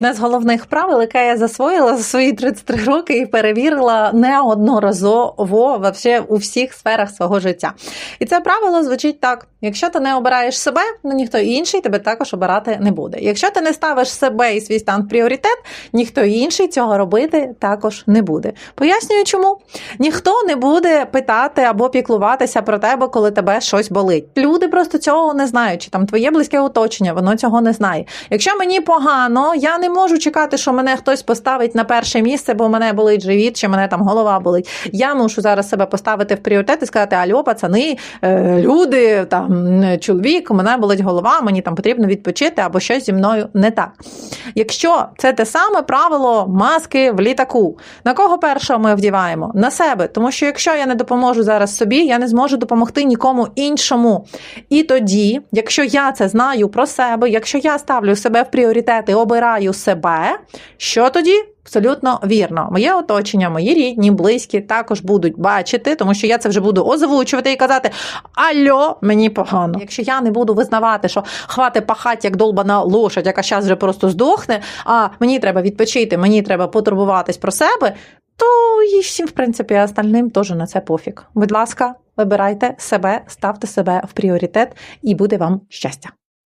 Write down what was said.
Одне з головних правил, яке я засвоїла за свої 33 роки і перевірила неодноразово вообще у всіх сферах свого життя. І це правило звучить так: якщо ти не обираєш себе, ну ніхто інший тебе також обирати не буде. Якщо ти не ставиш себе і свій стан в пріоритет, ніхто інший цього робити також не буде. Пояснюю, чому ніхто не буде питати або піклуватися про тебе, коли тебе щось болить. Люди просто цього не знають, чи там твоє близьке оточення, воно цього не знає. Якщо мені погано, я не можу чекати, що мене хтось поставить на перше місце, бо мене болить живіт, чи мене там голова болить. Я мушу зараз себе поставити в пріоритет і сказати: Альо, пацани, е, люди, там чоловік, у мене болить голова, мені там потрібно відпочити або щось зі мною не так. Якщо це те саме правило маски в літаку, на кого першого ми вдіваємо? На себе. Тому що якщо я не допоможу зараз собі, я не зможу допомогти нікому іншому. І тоді, якщо я це знаю про себе, якщо я ставлю себе в пріоритет і обираю себе, що тоді? Абсолютно вірно. Моє оточення, мої рідні, близькі також будуть бачити, тому що я це вже буду озвучувати і казати: Альо, мені погано. Якщо я не буду визнавати, що хвати пахать як долбана лошадь, яка зараз вже просто здохне, а мені треба відпочити, мені треба потурбуватись про себе, то і всім, в принципі, остальним теж на це пофіг. Будь ласка, вибирайте себе, ставте себе в пріоритет, і буде вам щастя.